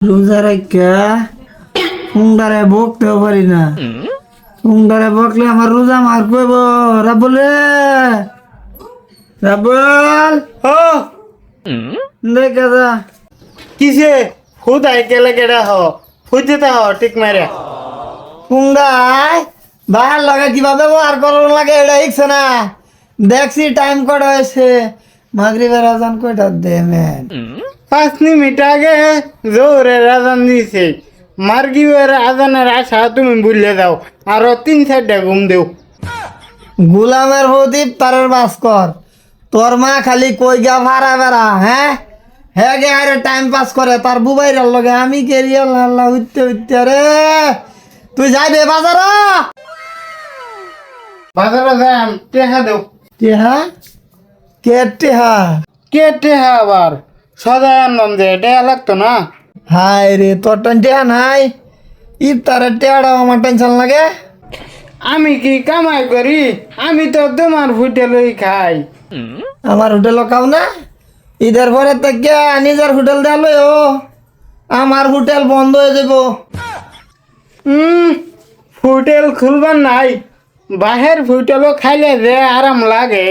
রোজা রাখা হুংডারে বকতেও পারি না। হুংডারে বকলে আমার রোজা মার কইব রাবলে রাবল ও দেখা যা কিসে? খুদ আই কেলে কেডা হ। খুদ যেতে হ ঠিক মারে হুংডায় বাহার লাগে কীভাবে ব্যবহার করার লাগে এটা ইচ্ছে না। দেখছি টাইম কটা হয়েছে। মাগরিবের আজান কয়টা দে মেন পাঁচ মিনিট আগে জোরে রাজান দিছে মার্গিবের আজানের আশা তুমি ভুলে যাও আরও তিন চারটা ঘুম দেও। গুলামের প্রদীপ তারের বাস কর তোর মা খালি কই গা ভাড়া বেড়া হ্যাঁ? হ্যাঁ গে আরে টাইম পাস করে তার বুবাইরার লগে আমি কেরিয়াল আল্লাহ উঠতে উঠতে রে তুই যাইবে বাজার বাজারে যাম টেহা দেও। টেহা? কে টেহা? কে টেহা আবার? সদাই আনলাম যে লাগতো না? হাই রে তোর টেন নাই? ইফতারের টেহাটা আমার টেনশন লাগে আমি কি কামাই করি? আমি তো তোমার হোটেলই খাই। আমার হোটেল খাও না? ঈদের পরে থেকে নিজের হোটেল দেওয়া ও? আমার হোটেল বন্ধ হয়ে যাব হোটেল খুলবার নাই। বাহের হোটেলও খাইলে যে আরাম লাগে।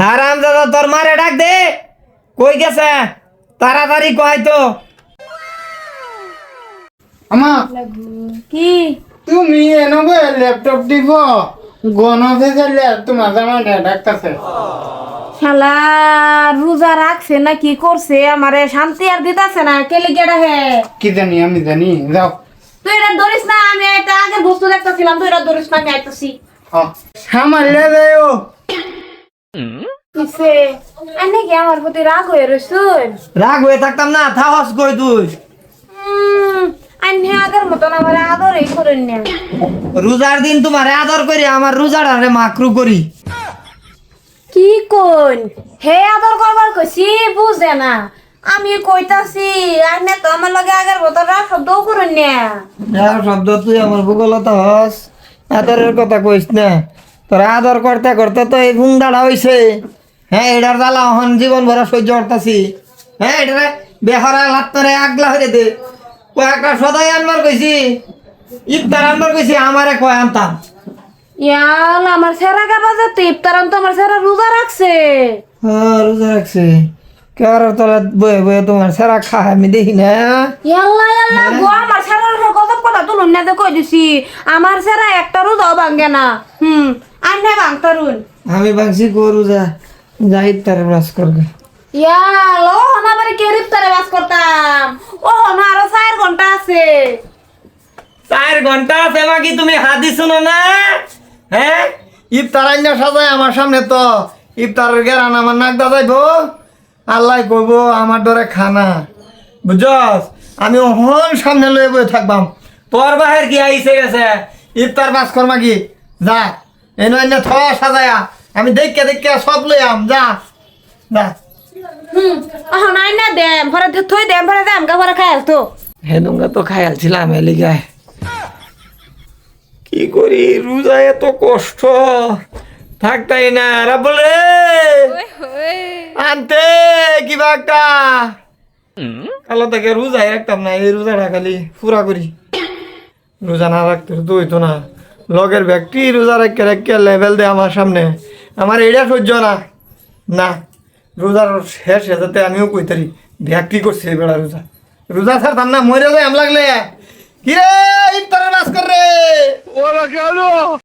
হারাম দাদা তোর মারে ডাক দে। কই গেছে? তাড়াতাড়ি কয় তো। আমা কি? তুমি এনেবো ল্যাপটপ দিব। গণ ফেসালে তোমার জামাইটা ডাকতেছে। শালা রোজা রাখছে না কি করছে? আমারে শান্তি আর দিতাছে না কেলে গেড়া হে? কি জানি আমি জানি যাও। তুই এটা ধরিস না আমি একটা আগের বস্তু দেখতেছিলাম তুই এটা ধরিস না আমি আইতাছি। যাও কিসে আনে কি আমার প্রতি রাগ হয়ে রইছুন? রাগ হয়ে থাকতাম না থাহস কই তুই? আন্নে আগের মতন আমার আদরই করেন না। রোজার দিন তোমার আদর করি আমার রোজাটারে মাকরু করি। কি কোন? হে আদর করবার কইছি বুঝে না। আমি কইতাছি আন্নে তো আমার লগে আগের মতন রাগ শব্দ করেন না। শব্দ তুই আমার ভূগোলতা হস আদরের কথা কইস না। তোর আদর করতে করতে তো এই ভুংদাড়া হইছে। হ্যাঁ এটার জ্বালা হন জীবন ভরা সহ্য করতাছি। হ্যাঁ এটারে বেহরা লাত তোরে আগলা হয়ে দে। কয়েকটা সদাই আনবার কইছি ইফতার আনবার কইছি আমারে কয় আনতাম। ইয়াল আমার সেরা গাবা যাতে ইফতারান তো আমার সেরা রোজা রাখছে। হ্যাঁ রোজা রাখছে। কার তলা বয়ে বয়ে তোমার সারা খা আমি দেখি না। ইয়াল্লা ইয়াল্লা গো আমার সেরার গজব কথা তুলুন না যে কই দিছি। আমার সেরা একটা রোজাও ভাঙ্গে না। হুম আন্নে ভাঙতারুন আমি ভাবছি গো রোজা। যা ইফতারে বাস করবে। ইয়াল ও হনা বাড়ি কে ইফতারে বাস করতাম। ও হনা আরও চার ঘণ্টা আছে। চার ঘণ্টা আছে মাকি তুমি হাদি শুনো না? হ্যাঁ ইফতার আইনা সাজায় আমার সামনে তো। ইফতারের গেরান আমার নাক দাদাইব আল্লাহ কইব আমার ধরে খানা। বুঝছস? আমি ওহন সামনে লয়ে বয়ে থাকবাম। তোর বাহের কি আইসে গেছে? ইফতার বাস কর মাকি যা এনে এনে থ সাজায়া। আমি দেখকে দেখকে সব লই আম যা। যা। হুম এখন আই না দেম থই দেম ভরে দেম গা ভরে খাই তো। হেদুঙ্গা তো খায়ালছিলাম এলিগায় কি করি রোজা এত কষ্ট থাকতাই না আনতে একটা কালো থেকে রোজাই রাখতাম না এই রোজাটা খালি পুরা করি। রোজা না রাখতে তো হইতো না। লগের ব্যক্তি রোজা রাখতে রাখতে লেভেল দেয় আমার সামনে। আমার এটা সহ্য না। না, রোজার শেষ যাতে আমিও কইতারি ব্যক্তি করছে এবেলা বেড়া রোজা স্যার তার না মরে যায় আম লাগলে কিরে, ইফতারের নাচ কর রে